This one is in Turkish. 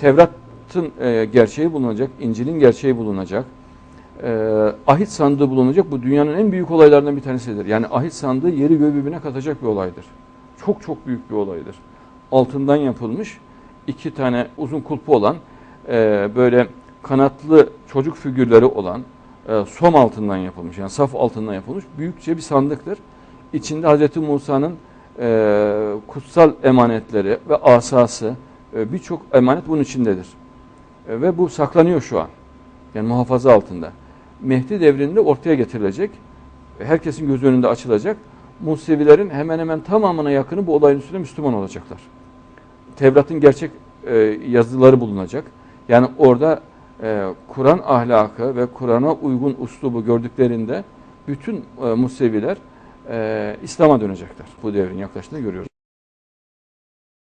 Tevrat'ın e, gerçeği bulunacak, İncil'in gerçeği bulunacak, e, ahit sandığı bulunacak. Bu dünyanın en büyük olaylarından bir tanesidir. Yani ahit sandığı yeri göğü birbirine katacak bir olaydır. Çok çok büyük bir olaydır. Altından yapılmış iki tane uzun kulpu olan e, böyle kanatlı çocuk figürleri olan e, som altından yapılmış yani saf altından yapılmış büyükçe bir sandıktır. İçinde Hz. Musa'nın e, kutsal emanetleri ve asası birçok emanet bunun içindedir. E, ve bu saklanıyor şu an. Yani muhafaza altında. Mehdi devrinde ortaya getirilecek. Herkesin göz önünde açılacak. Musevilerin hemen hemen tamamına yakını bu olayın üstünde Müslüman olacaklar. Tevrat'ın gerçek e, yazıları bulunacak. Yani orada e, Kur'an ahlakı ve Kur'an'a uygun uslubu gördüklerinde bütün e, Museviler e, İslam'a dönecekler. Bu devrin yaklaştığını görüyoruz.